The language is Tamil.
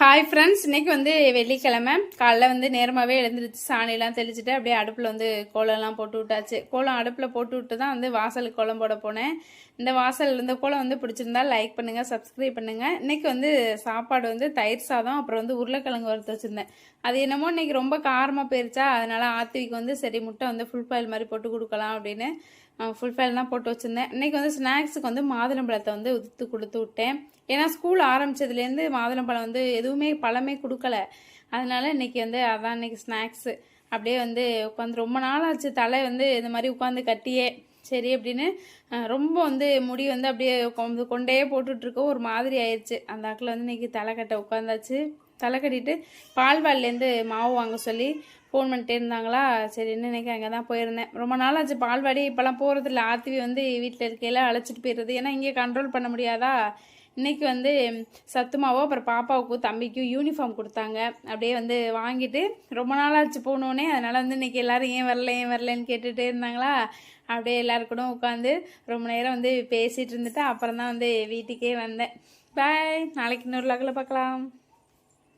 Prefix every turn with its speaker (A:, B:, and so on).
A: ஹாய் ஃப்ரெண்ட்ஸ் இன்னைக்கு வந்து வெள்ளிக்கிழமை. காலைல வந்து நேரமாகவே எழுந்துருச்சு சாணியெல்லாம் தெளிச்சுட்டு அப்படியே அடுப்பில் வந்து கோலம்லாம் போட்டு விட்டாச்சு. கோலம் அடுப்பில் போட்டு விட்டு தான் வந்து வாசலுக்கு கோலம் போட போனேன். இந்த வாசல் இந்த கோலம் வந்து பிடிச்சிருந்தா லைக் பண்ணுங்கள் சப்ஸ்கிரைப் பண்ணுங்கள் இன்னைக்கு வந்து சாப்பாடு வந்து தயிர் சாதம் அப்புறம் வந்து உருளைக்கிழங்கு வறுத்து வச்சுருந்தேன். அது என்னமோ இன்றைக்கி ரொம்ப காரமாக போயிருச்சா அதனால் ஆத்திவிக்கு வந்து சரி முட்டை வந்து ஃபுல் பாயில் மாதிரி போட்டு கொடுக்கலாம் அப்படின்னு ஃபுல் ஃபைல் தான் போட்டு வச்சுருந்தேன். இன்றைக்கி வந்து ஸ்நாக்ஸுக்கு வந்து மாதுளம்பழத்தை வந்து உதுத்து கொடுத்து விட்டேன். ஏன்னா ஸ்கூல் ஆரம்பிச்சதுலேருந்து மாதுளம்பழம் வந்து எதுவுமே பழமே கொடுக்கல. அதனால இன்னைக்கு வந்து அதான் இன்னைக்கு ஸ்நாக்ஸு அப்படியே வந்து உட்காந்து ரொம்ப நாள் ஆச்சு தலை வந்து இந்த மாதிரி உட்காந்து கட்டியே. சரி அப்படின்னு ரொம்ப வந்து முடி வந்து அப்படியே கொண்டு கொண்டே போட்டுட்ருக்க ஒரு மாதிரி ஆயிடுச்சு அந்த ஆக்கில் வந்து இன்னைக்கு தலை கட்ட உட்காந்தாச்சு. தலை கட்டிட்டு பால்வாடிலேருந்து மாவு வாங்க சொல்லி ஃபோன் பண்ணிட்டே இருந்தாங்களா? சரின்னு இன்னைக்கு அங்கே தான் போயிருந்தேன். ரொம்ப நாள் ஆச்சு பால்வாடி இப்போலாம் போகிறதில்ல ஆத்திவி வந்து வீட்டில் இருக்கையில அழைச்சிட்டு போயிடுறது. ஏன்னா இங்கே கண்ட்ரோல் பண்ண முடியாதா? இன்னைக்கு வந்து சத்துமாவோ அப்புறம் பாப்பாவுக்கும் தம்பிக்கும் யூனிஃபார்ம் கொடுத்தாங்க. அப்படியே வந்து வாங்கிட்டு ரொம்ப நாளாச்சு போனோடனே அதனால் வந்து இன்னைக்கு எல்லோரும் ஏன் வரல ஏன் வரலன்னு கேட்டுகிட்டே இருந்தாங்களா? அப்படியே எல்லாருக்கூடும் உட்காந்து ரொம்ப நேரம் வந்து பேசிகிட்டு இருந்துட்டு அப்புறம் தான் வந்து வீட்டுக்கே வந்தேன். பாய் நாளைக்கு இன்னொரு லக்கில் பார்க்கலாம்